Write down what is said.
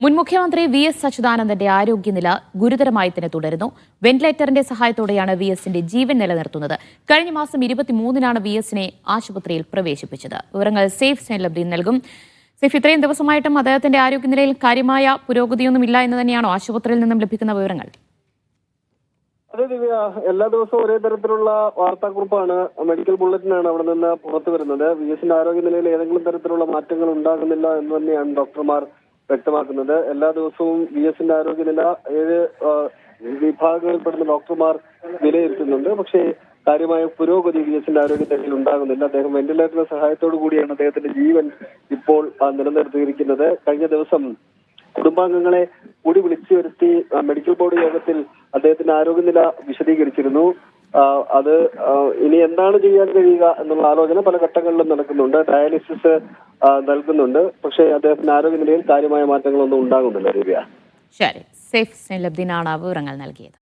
മുൻ മുഖ്യമന്ത്രി V S അച്യുതാനന്ദന്റെ ആരോഗ്യനില ഗുരുതരമായി തന്നെ തുടരുന്നു. വെന്റിലേറ്ററിന്റെ സഹായത്തോടെയാണ് വി എസിന്റെ ജീവൻ നിലനിർത്തുന്നത്. കഴിഞ്ഞ മാസം ഇരുപത്തിമൂന്നിനാണ് വി എസിനെ ആശുപത്രിയിൽ പ്രവേശിപ്പിച്ചത്. വിവരങ്ങൾ സേഫ് സൈൻലബ്ദീൻ നൽകും. സേഫ് ഇത്രയും ദിവസമായിട്ടും അദ്ദേഹത്തിന്റെ ആരോഗ്യനിലയിൽ കാര്യമായ പുരോഗതിയൊന്നുമില്ല എന്ന് തന്നെയാണോ ആശുപത്രിയിൽ നിന്നും ലഭിക്കുന്ന വിവരങ്ങൾ? അതെ ദിവ്യ. എല്ലാ ദിവസവും ഒരേ തരത്തിലുള്ള വാർത്താക്കുറിപ്പാണ്. മെഡിക്കൽ ബുള്ളറ്റിനാണ് അവിടെ നിന്ന് പുറത്തു വരുന്നത്. വി എസിന്റെ ആരോഗ്യനിലയിൽ ഏതെങ്കിലും തരത്തിലുള്ള മാറ്റങ്ങൾ ഉണ്ടാകുന്നില്ല എന്ന് തന്നെയാണ് ഡോക്ടർമാർ വ്യക്തമാക്കുന്നത്. എല്ലാ ദിവസവും വി എസിന്റെ ആരോഗ്യനില ഏഴ് വിഭാഗങ്ങളിൽപ്പെടുന്ന ഡോക്ടർമാർ വിലയിരുത്തുന്നുണ്ട്. പക്ഷേ കാര്യമായ പുരോഗതി വി എസിന്റെ ആരോഗ്യത്തിൽ ഉണ്ടാകുന്നില്ല. അദ്ദേഹം വെന്റിലേറ്ററിന്റെ സഹായത്തോടു കൂടിയാണ് അദ്ദേഹത്തിന്റെ ജീവൻ ഇപ്പോൾ നിലനിർത്തിയിരിക്കുന്നത്. കഴിഞ്ഞ ദിവസം കുടുംബാംഗങ്ങളെ കൂടി വിളിച്ചു വരുത്തി മെഡിക്കൽ ബോർഡ് യോഗത്തിൽ അദ്ദേഹത്തിന്റെ ആരോഗ്യനില വിശദീകരിച്ചിരുന്നു. അത് ഇനി എന്താണ് ചെയ്യാൻ കഴിയുക എന്നുള്ള ആലോചന പല ഘട്ടങ്ങളിലും നടക്കുന്നുണ്ട്. ഡയാലിസിസ് നൽകുന്നുണ്ട്. പക്ഷേ അദ്ദേഹത്തിന്റെ ആരോഗ്യനിലയിൽ കാര്യമായ മാറ്റങ്ങളൊന്നും ഉണ്ടാകുന്നില്ല ദിവ്യ. ശരി. സേഫ് സൈൻലബ്ദീനാണ് വിവരങ്ങൾ നൽകിയത്.